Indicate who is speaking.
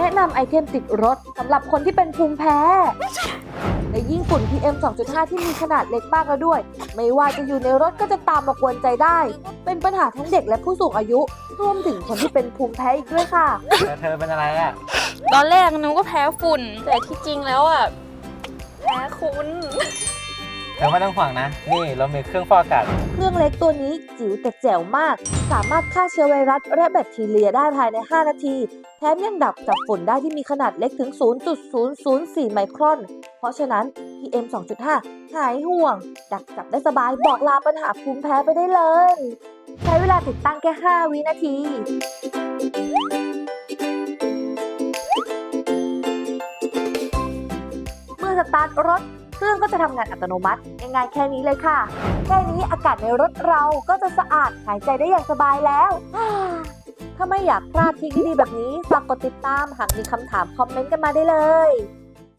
Speaker 1: แนะนำไอเทมติดรถสำหรับคนที่เป็นภูมิแพ้ และยิ่งฝุ่น PM 2.5 ที่มีขนาดเล็กมากแล้วด้วย ไม่ว่าจะอยู่ในรถก็จะตามมากวนใจได้ เป็นปัญหาทั้งเด็กและผู้สูงอายุรวมถึงคนที่เป็นภูมิแพ้อีกด้วยค่ะ
Speaker 2: แล้วเธอเป็นอะไรอะ
Speaker 3: ตอนแรกหนูก็แพ้ฝุ่น แต่ที่จริงแล้วอะ แพ้คุณ
Speaker 2: เธอไม่ต้องห่วงนะ นี่เรามีเครื่องฟอกอากาศ
Speaker 1: เครื่องเล็กตัวนี้จิ๋วแต่แจ๋วมาก สามารถฆ่าเชื้อไวรัสและแบคทีเรียได้ภายใน 5 นาที แถมยังดับจับฝุ่นได้ที่มีขนาดเล็กถึง 0.004 ไมครอน เพราะฉะนั้น PM 2.5 หายห่วง ดักจับได้สบายบอกลาปัญหาภูมิแพ้ไปได้เลย ใช้เวลาติดตั้งแค่ 5 วินาทีเมื่อสตาร์ทรถ เครื่องก็จะทำงานอัตโนมัติง่ายๆแค่นี้เลยค่ะ แค่นี้อากาศในรถเราก็จะสะอาดหายใจได้อย่างสบายแล้วถ้าไม่อยากพลาดทริคดีๆแบบนี้ ฝากกดติดตามหากมีคำถามคอมเมนต์กันมาได้เลย